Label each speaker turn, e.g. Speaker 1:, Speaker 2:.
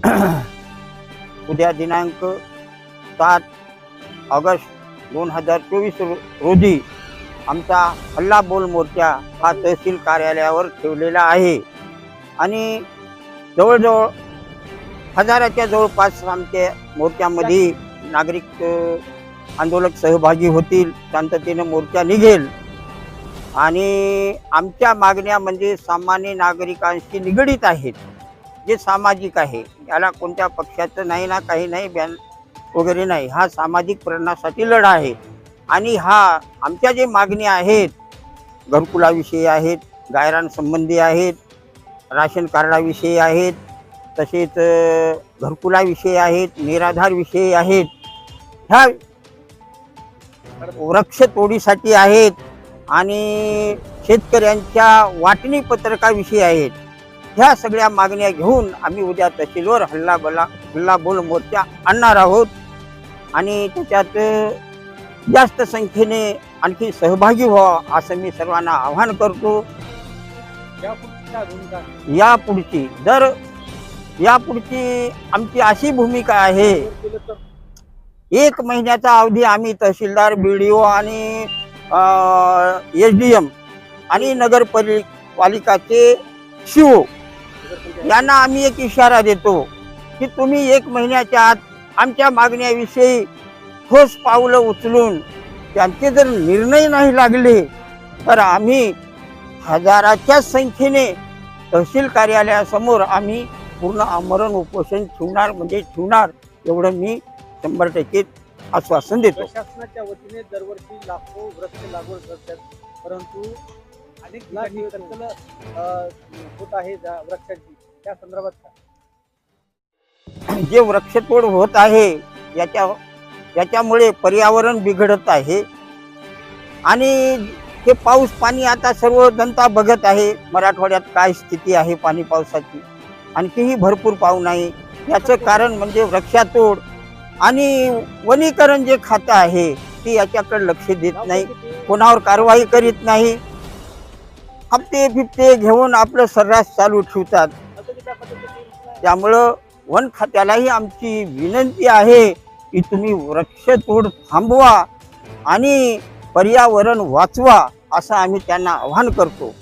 Speaker 1: उद्या दिनांक सात ऑगस्ट दोन हजार चोवीस रोजी आमचा हल्ला बोल मोर्चा हा तहसील कार्यालयावर ठेवलेला आहे. आणि जवळजवळ हजाराच्या जवळपास आमच्या मोर्चामध्ये नागरिक आंदोलक सहभागी होतील शांततेनं मोर्चा निघेल. आणि आमच्या मागण्या म्हणजे सामान्य नागरिकांशी निगडीत आहेत. जे सामाजिक आहे याला कोणत्या पक्षाचं नाही ना काही नाही बॅन वगैरे नाही हा सामाजिक प्रेरणासाठी लढा आहे. आणि हा आमच्या जे मागणी आहेत घरकुलाविषयी आहेत गायरांसंबंधी आहेत राशन कार्डाविषयी आहेत तसेच घरकुलाविषयी आहेत निराधार विषयी आहेत ह्या वृक्षतोडीसाठी आहेत आणि शेतकऱ्यांच्या वाटणी पत्रकाविषयी आहेत. ह्या सगळ्या मागण्या घेऊन आम्ही उद्या तहसीलवर हल्ला बला हल्ला बोल मोर्चा आणणार आहोत. आणि त्याच्यात जास्त संख्येने आणखी सहभागी व्हा असं मी सर्वांना आवाहन करतो.
Speaker 2: यापुढची काय
Speaker 1: यापुढची जर यापुढची आमची अशी भूमिका आहे एक महिन्याचा अवधी आम्ही तहसीलदार बी डी ओ आणि एस डी एम आणि नगरपालिकाचे शिओ यांना आम्ही एक इशारा देतो की तुम्ही एक महिन्याच्या आत आमच्या मागण्याविषयी ठोस पावलं उचलून त्यांचे जर निर्णय नाही लागले तर आम्ही हजाराच्या संख्येने तहसील कार्यालयासमोर आम्ही पूर्ण आमरण उपोषण ठेवणार म्हणजे ठेवणार एवढं मी शंभर टक्के आश्वासन देतो.
Speaker 2: शासनाच्या वतीने दरवर्षी लाखो वृक्ष लागवड करतात परंतु अनेक ठिकाणी कत्तल होत आहे वृक्षांची. त्या संदर्भात काय?
Speaker 1: जे वृक्षतोड होत आहे याच्या याच्यामुळे पर्यावरण बिघडत आहे. आणि हे पाऊस पाणी आता सर्व जनता बघत आहे. मराठवाड्यात काय स्थिती आहे पाणी पावसाची? आणखीही भरपूर पाऊस नाही. याचं कारण म्हणजे वृक्षातोड आणि वनीकरण जे खातं आहे ती याच्याकडे लक्ष देत नाही. कोणावर कारवाई करीत नाही. हप्ते बिप्ते घेऊन आपलं सर्रास चालू ठेवतात. त्यामुळं वन खात्यालाही आमची विनंती आहे की तुम्ही वृक्षतोड थांबवा आणि पर्यावरण वाचवा असं आम्ही त्यांना आवाहन करतो.